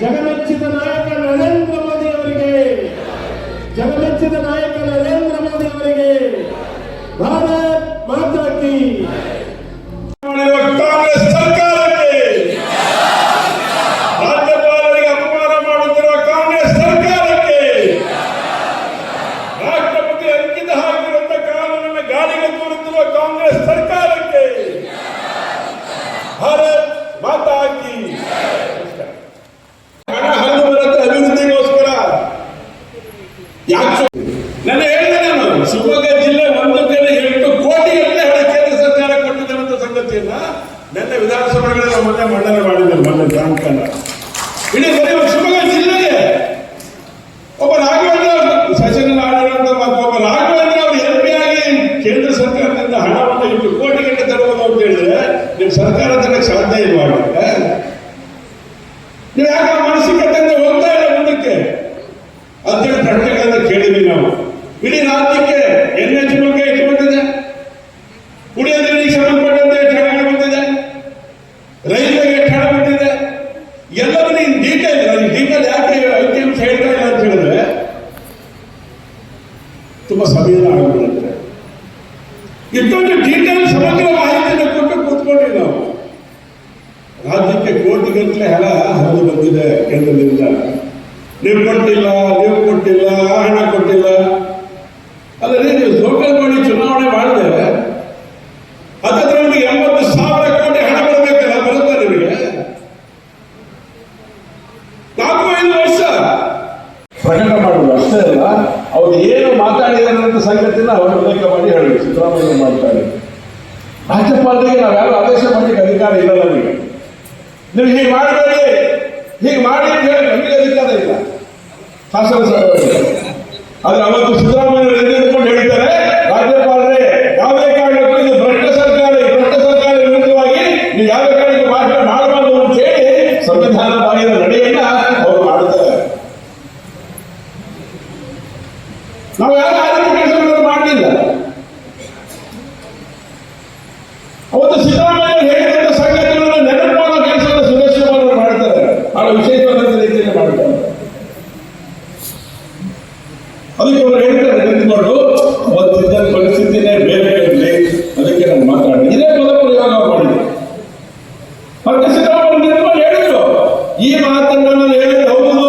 ಜಗಮೆಚ್ಚಿದ ನಾಯಕ ನರೇಂದ್ರ ಮೋದಿ ಅವರಿಗೆ ಜಗಮೆಚ್ಚಿದ ನಾಯಕ ನರೇಂದ್ರ ನನ್ನ ಹೇಳಿದೆ ನಾನು, ಶಿವಮೊಗ್ಗ ಜಿಲ್ಲೆ ಒಂದು ಕಡೆ ಎಂಟು ಕೋಟಿ ಹಣ ಕೇಂದ್ರ ಸರ್ಕಾರ ಕೊಟ್ಟಿದೆ ಅಂತ ಸಂಗತಿಯನ್ನ ನನ್ನ ವಿಧಾನಸಭೆಗಳಲ್ಲಿ ಮೊನ್ನೆ ಮಂಡನೆ ಮಾಡಿದ್ದೆ ಮೊನ್ನೆ ಜಾಣಕಲ್ಲ ಇಡೀ ಬರೀ ಶಿವಮೊಗ್ಗ ಜಿಲ್ಲೆಗೆ. ಒಬ್ಬ ರಾಘವೇಂದ್ರ ಅವರು ಆಡಳಿತ ಒಬ್ಬ ರಾಘವೇಂದ್ರ ಅವರು ಆಗಿ ಕೇಂದ್ರ ಸರ್ಕಾರದಿಂದ ಹಣವನ್ನು ಎಂಟು ಕೋಟಿ ಗಂಟೆ ತರಬಹುದು ಅಂತ ಹೇಳಿದ್ರೆ, ನಿಮ್ಮ ಸರ್ಕಾರ ತರಕ್ಕೆ ಸಾಧ್ಯ ಇಲ್ವಾ ಹಾಗಾದ್ರೆ? ನೀವು ಯಾಕೆ ಆ ಮಾನಸಿಕತೆಯಿಂದ ಹೋಗ್ತಾ ಇಲ್ಲ ಮುಂದಕ್ಕೆ ಅಂತೇಳಿ ಪ್ರಶ್ನೆಗಳನ್ನ ಕೇಳಿದ್ವಿ ನಾವು ಇಡೀ ರಾಜ್ಯಕ್ಕೆ ಎನ್ ಎಚ್ ಬಗ್ಗೆ ಎಷ್ಟು ಬಂದಿದೆ ಕುಡಿಯೋ ನೀರಿಗೆ ಸಂಬಂಧಪಟ್ಟಂತೆ ಎಷ್ಟು ಹಣಗಳು ಬಂದಿದೆ ರೈಲ್ವೆಗೆ ಎಷ್ಟು ಹಣ ಬಂದಿದೆ ಎಲ್ಲವನ್ನೂ ಇನ್ ಡೀಟೇಲ್ ನಾನು ಡೀಟೇಲ್ ಯಾಕೆ ಅಂಕಿಅಂಶ ಹೇಳ್ತಾ ಇಲ್ಲ ಅಂತ ಹೇಳಿದ್ರೆ ತುಂಬಾ ಸಮಯ ಆಗಿಬಿಡುತ್ತೆ ಇಷ್ಟೊಂದು ಡೀಟೇಲ್ ಸಮಗ್ರ ಮಾಹಿತಿಯನ್ನು ಕೊಟ್ಟು ಕೂತ್ಕೊಂಡ್ವಿ ನಾವು. ರಾಜ್ಯಕ್ಕೆ ಕೋಟಿಗಟ್ಟಲೆ ಹಣ ಹರಿದು ಬಂದಿದೆ ಕೇಂದ್ರದಿಂದ ನೀವು ಕೊಟ್ಟಿಲ್ಲ ನೀವು ಕೊಟ್ಟಿಲ್ಲ ಆ ಹಣ ಕೊಟ್ಟಿಲ್ಲ. ಅಲ್ಲದೆ ನೀವು ಲೋಕಲ್ ಮಾಡಿ ಚುನಾವಣೆ ಮಾಡಿದೆ ಅದಕ್ಕೆ ನಿಮಗೆ ಎಂಬತ್ತು ಸಾವಿರ ಕೋಟಿ ಹಣ ಬರಬೇಕಲ್ಲ, ಬರುತ್ತೆ ನಿಮಗೆ? ನಾಲ್ಕು ಐದು ವರ್ಷ. ಪ್ರಕಟ ಮಾಡುವುದು ಅಷ್ಟೇ ಅಲ್ಲ, ಅವ್ರು ಏನು ಮಾತಾಡಿದ್ದಾರೆ ಅಂತ ಸಂಗತಿನ ಅವರು ಉಲ್ಲೇಖ ಮಾಡ್ತಾರೆ. ರಾಜ್ಯಪಾಲರಿಗೆ ನಾವ್ಯಾರು ಆದೇಶ ಮಾಡಲಿಕ್ಕೆ ಅಧಿಕಾರ ಇಲ್ಲ ನಮಗೆ. ನೀವು ಹೀಗೆ ಮಾಡಬೇಡಿ, ಹೀಗೆ ಮಾಡಿ ಅಂತ ಹೇಳಿ ನಮಗೆ ಅಧಿಕಾರ ಇಲ್ಲ. ಶಾಸನ ಸಭೆ ಆದ್ರೆ ಅವತ್ತು ಸಿದ್ದರಾಮಯ್ಯ ಎದುರುಕೊಂಡು ಹೇಳ್ತಾರೆ ರಾಜ್ಯಪಾಲರೇ, ಯಾವುದೇ ಕಾರಣಕ್ಕೂ ಭ್ರಷ್ಟ ಸರ್ಕಾರ ಭ್ರಷ್ಟ ಸರ್ಕಾರ ವಿರುದ್ಧವಾಗಿ ನೀವು ಯಾವುದೇ ಕಾರಣಕ್ಕೂ ಭಾಷಣ ಮಾಡಬಾರ್ದು ಅಂತ ಹೇಳಿ ಸಂವಿಧಾನ ಬಾಹಿರ ನಡೆಯನ್ನ ಅವರು ಮಾಡ್ತಾರೆ ನಾವು ಯಾರು ಆ ರೀತಿ ಕೆಲಸಗಳನ್ನು ಮಾಡಲಿಲ್ಲ ಅವತ್ತು ಸಿದ್ದರಾಮಯ್ಯ ಹೇಳಿದಂತ ಸಂಗತಿಗಳನ್ನು ನೆನಪು ಮಾಡೋ ಕೆಲಸವನ್ನು ಸುರೇಶ್ ಕುಮಾರ್ ಅವರು ಮಾಡ್ತಾರೆ ಬಹಳ ವಿಶೇಷವಾದಂತ ರೀತಿಯಲ್ಲಿ ಮಾಡ್ತಾರೆ ಅದಕ್ಕೆ ಅವರು ಹೇಳ್ತಾರೆ ನಿಂತ್ಕೊಂಡು ಅವತ್ತಿದ್ದ ಪರಿಸ್ಥಿತಿನೇ ಬೇರೆ ಇರಲಿ ಅದಕ್ಕೆ ನಾನು ಮಾತಾಡಿ ಇದೇ ಪದ ಪ್ರಯೋಗ ಮಾಡಿದೆ ಮತ್ತೆ ಸಿದ್ದರಾಮಯ್ಯ ನಿಂತ್ಕೊಂಡು ಹೇಳಿದ್ರು ಈ ಮಾತನ್ನು ನಾನು ಹೇಳಿದ್ರೆ ಹೌದು.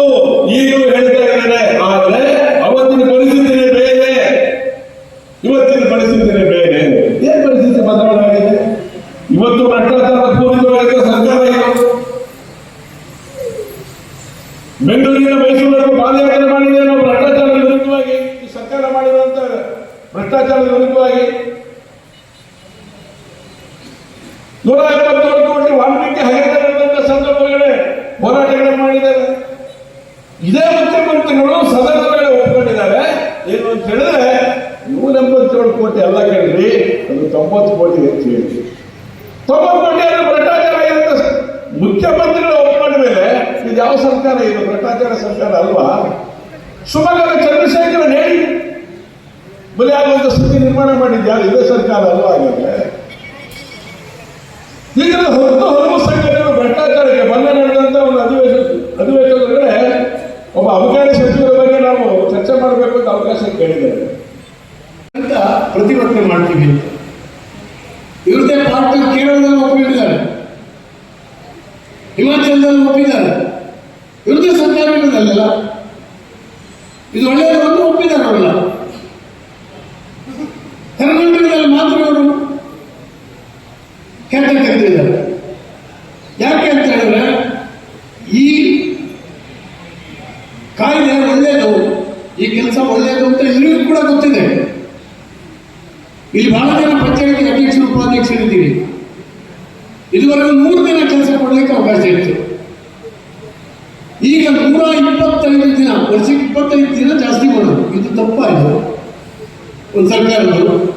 ಈಗಲೂ ಹೇಳ್ತಾ ಆದರೆ ಆದ್ರೆ ಅವತ್ತಿನ ಪರಿಸ್ಥಿತಿನೇ ಬೇರೆ. ಇವತ್ತಿನ ಪರಿಸ್ಥಿತಿನೇ ಬೇರೆ. ಏನ್ ಪರಿಸ್ಥಿತಿ ಬದಲಾವಣೆ ಆಗಿದೆ? ಇವತ್ತು ಭ್ರಷ್ಟಾಚಾರ ಪೂರಿತವಾಗಿರುವ ಸರ್ಕಾರ ಇದು ಬೆಂಗಳೂರಿನ ಮೈಸೂರನ್ನು ಪಾದಯಾತ್ರೆ ಮಾಡಿದೆ ನಾವು ಭ್ರಷ್ಟಾಚಾರದ ವಿರುದ್ಧವಾಗಿ ಈ ಸರ್ಕಾರ ಮಾಡಿರುವಂತ ಭ್ರಷ್ಟಾಚಾರದ ವಿರುದ್ಧವಾಗಿ ನೂರ ಎಪ್ಪತ್ತೊಂದು ಕೋಟಿ ವಾಲ್ಮೀಕಿ ಹಗರಣದಂತ ಸಂದರ್ಭಗಳೇ ಹೋರಾಟಗಳನ್ನು ಮಾಡಿದ್ದಾರೆ. ಇದೇ ಮುಖ್ಯಮಂತ್ರಿಗಳು ಸದನದಲ್ಲಿ ಒಪ್ಕೊಂಡಿದ್ದಾರೆ. ಏನು ಅಂತ ಹೇಳಿದ್ರೆ ನೂರ ಎಂಬತ್ತೇಳು ಕೋಟಿ ಅಲ್ಲ ಕೇಳಿ ಅದು ತೊಂಬತ್ತು ಕೋಟಿ ಅಂತ ಹೇಳಿ. ತೊಂಬತ್ತು ಕೋಟಿ ಅಂದ್ರೆ ಭ್ರಷ್ಟಾಚಾರ ಅಂತ ಮುಖ್ಯಮಂತ್ರಿಗಳು ಒಪ್ಕೊಂಡ ಮೇಲೆ ಇದು ಯಾವ ಸರ್ಕಾರ? ಇದು ಭ್ರಷ್ಟಾಚಾರ ಸರ್ಕಾರ ಅಲ್ವಾ? ಶಿವಮೊಗ್ಗದ ಚಂದ್ರಶೇಖರ ಹೇಳಿ. ಬಲಿ ಆಗುವಂತ ಸ್ಥಿತಿ ನಿರ್ಮಾಣ ಮಾಡಿದ್ಯಾ? ಇದೇ ಸರ್ಕಾರ ಅಲ್ವಾ ಆಗಿದೆ ಈಗ ಹೊರತು ಹಲವು ಸಂಘಟನೆಗಳು ಭ್ರಷ್ಟಾಚಾರಕ್ಕೆ ಬಂದ ನಡೆದಂತ ಒಂದು ಅಧಿವೇಶನ ಅಧಿವೇಶನದೊಳಗಡೆ ಒಬ್ಬ ಅಬಕಾರಿ ಸಚಿವರ ಬಗ್ಗೆ ನಾವು ಚರ್ಚೆ ಮಾಡಬೇಕು ಅಂತ ಅವಕಾಶ ಕೇಳಿದ್ದಾರೆ. ಅಂತ ಪ್ರತಿಭಟನೆ ಮಾಡ್ತೀವಿ ಅಂತ. ಇವ್ರದೇ ಪಾರ್ಟಿ ಕೇರಳದಲ್ಲಿ ಒಪ್ಪಿದ್ದಾರೆ ಹಿಮಾಚಲದಲ್ಲಿ ಒಪ್ಪಿದ್ದಾರೆ. ಇವ್ರದೇ ಸರ್ಕಾರ ಇರೋದಲ್ಲ. ಇದು ಒಳ್ಳೆಯದು ಒಪ್ಪಿದ್ದಾರೆ ಅವರೆಲ್ಲ ಕರ್ನಾಟಕದಲ್ಲಿ ಮಾತ್ರ ಅವರು ಕೆಟ್ಟ ತೆಗೆದಿದ್ದಾರೆ ಯಾಕೆ ಅಂತ ಹೇಳಿದ್ರೆ ಈ ಕಾಯ್ದೆ ಒಳ್ಳೆಯದು ಈ ಕೆಲಸ ಒಳ್ಳೆಯದು ಅಂತ ಕೂಡ ಗೊತ್ತಿದೆ. ಇಲ್ಲಿ ಬಹಳ ಜನ ಪಂಚಾಯತಿ ಅಧ್ಯಕ್ಷರು, ಉಪಾಧ್ಯಕ್ಷರಿದ್ದೀರಿ. ಇದುವರೆಗೂ ಮೂರು ದಿನ ಕೆಲಸ ಕೊಡಲಿಕ್ಕೆ ಅವಕಾಶ ಇತ್ತು. ಈಗ ನೂರ ಇಪ್ಪತ್ತೈದು ದಿನ, ವರ್ಷಕ್ಕೆ ಇಪ್ಪತ್ತೈದು ದಿನ ಜಾಸ್ತಿ ಮಾಡೋದು ಇದು ತಪ್ಪಾಯಿತು. ಒಂದು ಸರ್ಕಾರದ್ದು.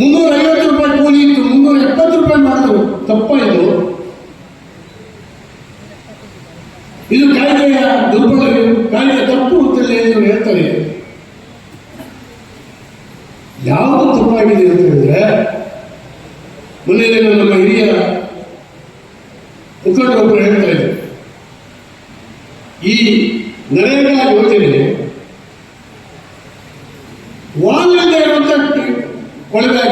ಮುನ್ನೂರ ಐವತ್ತು ರೂಪಾಯಿ ಕೂಲಿ ಇತ್ತು ಮುನ್ನೂರ ಎಪ್ಪತ್ತು ರೂಪಾಯಿ ಮಾಡಿದ್ರು. ತಪ್ಪಾಯಿತು. ಇದು ಕಾಯ್ದೆ ಕಾಯ್ದೆಯ ದುರ್ಬಲ ಕಾಯ್ದೆ ಇವರು ಹೇಳ್ತಾರೆ. ಯಾವುದು ತಪ್ಪಾಗಿದೆ ಅಂತ ಹೇಳಿದ್ರೆ ಮುಂದಿನ ನಮ್ಮ ಹಿರಿಯ ಮುಖಂಡರೊಬ್ಬರು ಹೇಳ್ತಾ ಹೇಳ್ತಾರೆ ಈ ನರೇಗಾ ಯೋಜನೆ ವಾಲ್ನಿಂದ ಇರುವಂತ ಕೊಳವೆ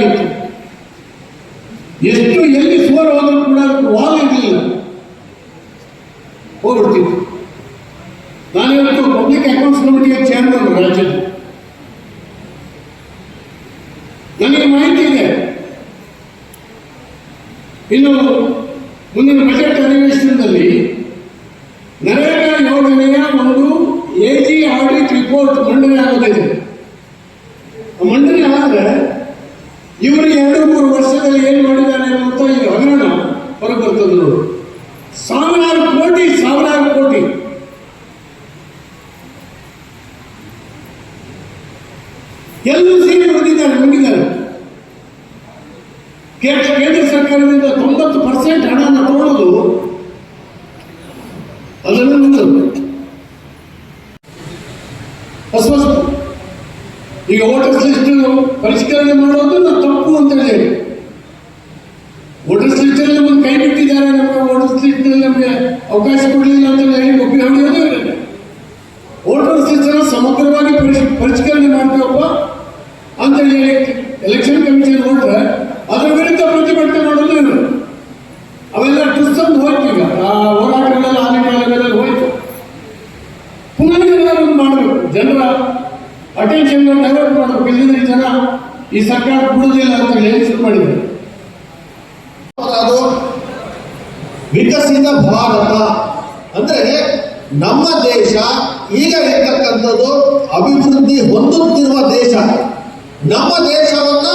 ಚೇರ್ಮನ್ ನನಗೆ ಮಾಹಿತಿ ಇದೆ. ಇನ್ನು ಮುಂದಿನ ಬಜೆಟ್ ಅಧಿವೇಶನದಲ್ಲಿ ನರೇಗಾ ಯೋಜನೆಯ ಒಂದು ಎ ಜಿ ಆಡಿಟ್ ರಿಪೋರ್ಟ್ ಮಂಡನೆ ಆಗೋದಿದೆ ಆ ಮಂಡನೆ ಆದರೆ ಇವರು ಎರಡು ಮೂರು ವರ್ಷದಲ್ಲಿ ಏನು ಮಾಡಿದ್ದಾರೆ ಅಂತ ಈ ಹಗರಣ ಹೊರಗೆ ಬರ್ತದೆ ನೋಡು ಸಾವಿರಾರು ಕೋಟಿ ಸಾವಿರಾರು ಕೋಟಿ ಎಲ್ಲರೂ ಸೇರಿ ಹೊಡೆದಿದ್ದಾರೆ ನುಂಗಿದ್ದಾರೆ ಕೇಂದ್ರ ಕೇಂದ್ರ ಸರ್ಕಾರದಿಂದ ತೊಂಬತ್ತು ಪರ್ಸೆಂಟ್ ಹಣವನ್ನು ತಗೊಳ್ಳೋದು ಅದನ್ನು ನುಂಗದು ಅಸ್ವಸ್ಥ ಈಗ ವೋಟರ್ಸ್ ಲಿಸ್ಟ್ ಪರಿಷ್ಕರಣೆ ಮಾಡೋದು ತಪ್ಪು ಅಂತ ಹೇಳಿ? ವೋಟರ್ಸ್ ಲಿಸ್ಟ್ ಅಲ್ಲಿ ಕೈ ಬಿಟ್ಟಿದ್ದಾರೆ, ನಮ್ಮ ವೋಟರ್ಸ್ ಲಿಸ್ಟ್ ನಮಗೆ ಅವಕಾಶ ಕೊಡಲಿಲ್ಲ ಅಂತ ಹೇಳಿ ಒಪ್ಪಿ ಹೊಡೆಯೋದೇ ಇಲ್ಲ ವೋಟರ್ಸ್ ಲಿಸ್ಟ್ ಅನ್ನು ಸಮಗ್ರವಾಗಿ ಪರಿಶ್- ಪರಿಷ್ಕರಣೆ ಮಾಡ್ತೀವಪ್ಪ ಅಂತ ಹೇಳಿ ಎಲೆಕ್ಷನ್ ಕಮಿಷನ್ ಹೊರಟ್ರೆ ಅದರ ವಿರುದ್ಧ ಪ್ರತಿಭಟನೆ ಮಾಡೋದು ಇವರು ಅವೆಲ್ಲ ಟ್ವಿಸ್ಟ್ ಹೋಯ್ತು ಈಗ ಆ ಹೋರಾಟಗಳೆಲ್ಲ ಆನೆ ಕಾಲಗಳೆಲ್ಲ ಹೋಯ್ತು ಪುನಃ ಏನಾದ್ರು ಒಂದು ಮಾಡಬೇಕು ಜನರ ಅಟೆನ್ಷನ್ ಡೈವರ್ಟ್ ಮಾಡಬೇಕು ಜನ ಈ ಸರ್ಕಾರ ಬಿಡುವುದಿಲ್ಲ ಅಂತ ಹೇಳಿ ಶುರು ಮಾಡಿದ್ರು. ವಿಕಸಿತ ಭಾರತ ಅಂದ್ರೆ ನಮ್ಮ ದೇಶ ಈಗ ಇರ್ತಕ್ಕಂಥದ್ದು ಅಭಿವೃದ್ಧಿ ಹೊಂದುತ್ತಿರುವ ದೇಶ. ನಮ್ಮ ದೇಶವನ್ನ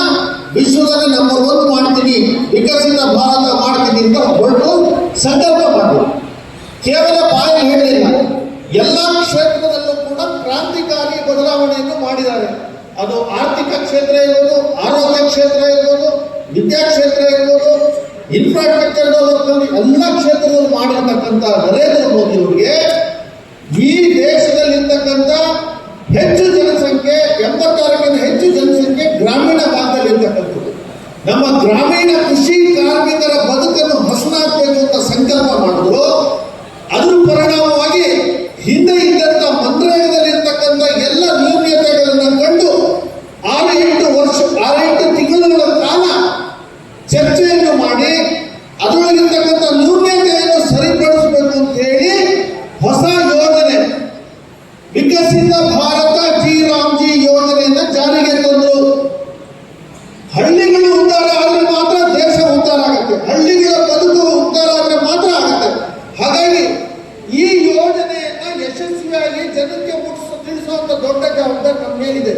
ವಿಶ್ವದಲ್ಲಿ ನಂಬರ್ ಒಂದು ಮಾಡ್ತೀನಿ, ವಿಕಸಿತ ಭಾರತ ಮಾಡ್ತೀನಿ ಅಂತ ಹೊರಟು ಸಂಕಲ್ಪ ಮಾಡಿದ್ರು ಕೇವಲ ಬಾಯಿ ಹೇಳಲಿಲ್ಲ ಎಲ್ಲ ಕ್ಷೇತ್ರದಲ್ಲೂ ಕೂಡ ಕ್ರಾಂತಿಕಾರಿ ಬದಲಾವಣೆಯನ್ನು ಮಾಡಿದ್ದಾರೆ. ಅದು ಆರ್ಥಿಕ ಕ್ಷೇತ್ರ ಇರ್ಬೋದು, ಆರೋಗ್ಯ ಕ್ಷೇತ್ರ ಇರ್ಬೋದು, ವಿದ್ಯಾ ಕ್ಷೇತ್ರ ಇರ್ಬೋದು ಇನ್ಫ್ರಾಸ್ಟ್ರಕ್ಚರ್ ಡೆವಲಪ್ಮೆಂಟ್ ಎಲ್ಲ ಕ್ಷೇತ್ರದಲ್ಲಿ ಮಾಡಿರ್ತಕ್ಕಂಥ ನರೇಂದ್ರ ಮೋದಿ ಅವರಿಗೆ ಈ ದೇಶದಲ್ಲಿರ್ತಕ್ಕಂಥ ಹೆಚ್ಚು ಜನಸಂಖ್ಯೆ, ಎಂಬತ್ತಾರಕ್ಕಿಂತ ಹೆಚ್ಚು ಜನಸಂಖ್ಯೆ ಗ್ರಾಮೀಣ ಭಾಗದಲ್ಲಿ ಇರ್ತಕ್ಕಂಥದ್ದು ನಮ್ಮ ಗ್ರಾಮೀಣ ಕೃಷಿ ಕಾರ್ಮಿಕರ ಬದುಕನ್ನು ಹಸನಾಗಬೇಕು ಅಂತ ಸಂಕಲ್ಪ ಮಾಡಿದ್ರು ಅದ್ರ ಪರಿಣಾಮವಾಗಿ ಹಿಂದೆ ಇದ್ದಂಥ ಮನ್ರೇಗದಲ್ಲಿರ್ತಕ್ಕಂಥ ಎಲ್ಲ ನ್ಯೂನ್ಯತೆಗಳನ್ನು ಕಂಡು ಆರು ಎಂಟು ವರ್ಷ ಆರು ಎಂಟು ತಿಂಗಳುಗಳ ಕಾಲ ಚರ್ಚೆಯನ್ನು ಮಾಡಿ ಅದರೊಳಗಿರ್ತಕ್ಕಂಥ ನ್ಯೂನ್ಯತೆಯನ್ನು ಸರಿಪಡಿಸಬೇಕು ಅಂತ ಹೇಳಿ ಹೊಸ ಯೋಜನೆ ವಿಕಸಿತ ಭಾರತ ಜಿ ರಾಮ್ಜಿ ಯೋಜನೆಯಿಂದ ಜಾರಿಗೆ ತಂದರು. ಹಳ್ಳಿಗಳು ಉದ್ಧಾರ ಆದ್ರೆ ಮಾತ್ರ ದೇಶ ಉದ್ಧಾರ ಆಗುತ್ತೆ. ಹಳ್ಳಿಗಳ ಬದುಕು ಉದ್ಧಾರ ಆದ್ರೆ ಮಾತ್ರ ಆಗುತ್ತೆ. ಹಾಗಾಗಿ ಈ ಯೋಜನೆಯನ್ನ ಯಶಸ್ವಿಯಾಗಿ ಜನಕ್ಕೆ ಮುಟ್ಟಿಸ ತಿಳಿಸುವಂತ ದೊಡ್ಡ ಜವಾಬ್ದಾರಿ ನಮ್ಮ ಮೇಲಿದೆ.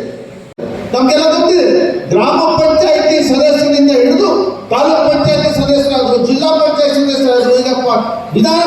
ನಮ್ಗೆಲ್ಲ ಗೊತ್ತಿದೆ, ಗ್ರಾಮ ಪಂಚಾಯಿತಿ ಸದಸ್ಯರಿಂದ ಹಿಡಿದು ತಾಲೂಕ್ ಪಂಚಾಯತಿ ಸದಸ್ಯರಾದ್ರು, ಜಿಲ್ಲಾ ಪಂಚಾಯತ್ ಸದಸ್ಯರಾದ್ರು ಈಗ ವಿಧಾನ